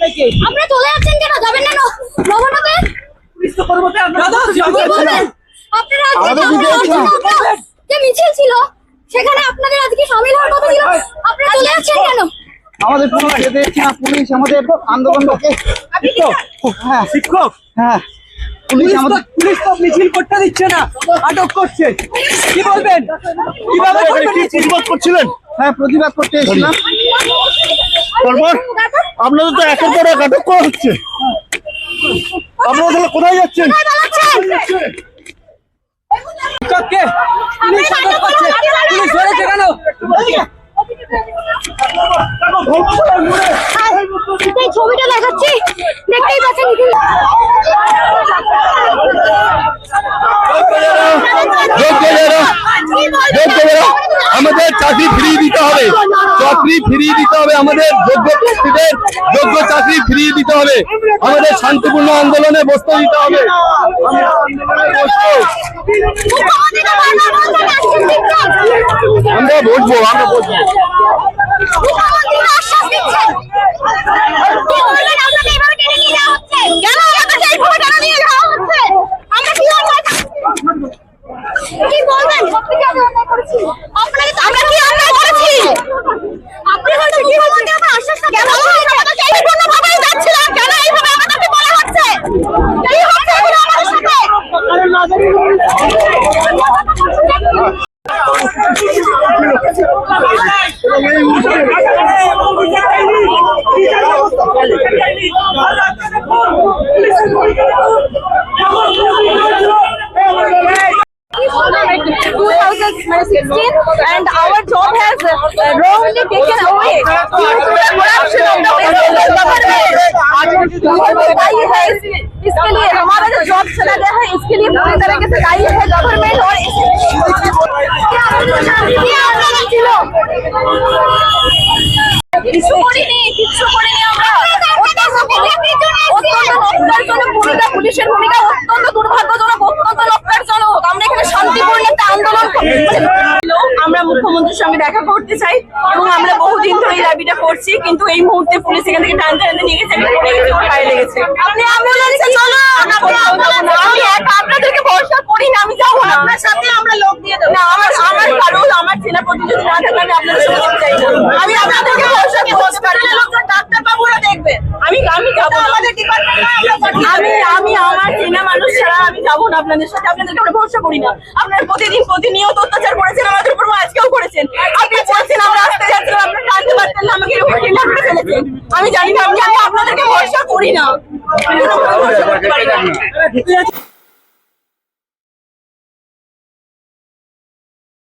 আপনাকে। আপনারা চলে যাচ্ছেন কেন? যাবেন না নবনকে পুলিশ তো আপনারা আসছেন ছিল। আপনারা যে মিছিল ছিল সেখানে আপনাদের আজকে সামিল হওয়ার কথা ছিল। আপনারা চলে যাচ্ছেন কেন? আমাদের পুলিশ যেতে দিচ্ছে না পুলিশ আমাদের আন্দোলনটাকে হ্যাঁ। শিক্ষক? হ্যাঁ। পুলিশ আমাদের পুলিশ তো মিছিল করতে দিচ্ছে না আটক করছে। কি বলবেন? কীভাবে? করছিলেন? হ্যাঁ প্রতিবাদ করতে এসেছিলাম। তারপর? আপনাদের তো একের পর এক আটক করা হচ্ছে। আপনারা তাহলে কোথায় যাচ্ছেন? ছবিটা দেখাচ্ছি। দেখতেই পাচ্ছেন যোগ্য যোগ্য আমাদের চাকরি ফিরিয়ে দিতে হবে। চাকরি ফিরিয়ে দিতে হবে আমাদের যোগ্য প্রার্থীদের। যোগ্য চাকরি ফিরিয়ে দিতে হবে। আমাদের শান্তিপূর্ণ আন্দোলনে বসতে দিতে হবে। আমরা বসবো। আমরা বসবো। And our job has uh, wrongly taken away due to the corruption of the West government. government है इसके लिए हमारा जो जॉब चला गया है इसके लिए पूरी तरीके से दायी है गवर्नमेंट और কিছু করিনি কিছু করিনি আমরা। অত্যন্ত অত্যন্ত লজ্জাজনক ভূমিকা পুলিশের ভূমিকা অত্যন্ত দুর্ভাগ্যজনক অত্যন্ত লজ্জাজনক। আমরা এখানে শান্তিপূর্ণ একটা আন্দোলন আমরা মুখ্যমন্ত্রীর সঙ্গে দেখা করতে চাই এবং আমরা বহুদিন ধরে এই দাবিটা করছি কিন্তু এই মুহূর্তে পুলিশ এখান থেকে টানতে টানতে নিয়ে গেছে পায়ে লেগেছে। আপনি অ্যাম্বুলেন্সে চলো আমি আপনাদেরকে ভরসা করি না আমি যাব আপনার সাথে আমরা লোক দিয়ে দেবো। না আমার আমার আমি আপনাদেরকে না লোকজন ডাক্তার বাবুরা দেখবে। আমি আমি যাব না। আমাদের আমি আমি আমার চেনা মানুষ ছাড়া আমি যাব না আপনাদের সাথে আপনাদেরকে আমরা ভরসা করি না। আপনারা প্রতিদিন প্রতিনিয়ত অত্যাচার করেছেন আমাদের উপর আজকেও করেছেন। আপনি বলছেন আমরা আসতে যাচ্ছিলাম আমরা টানতে পারতেন না আমাকে এরকম টেনে করে ফেলেছেন আমি জানি না আমি আমি আপনাদেরকে ভরসা করি না। ভরসা করতে পারি না।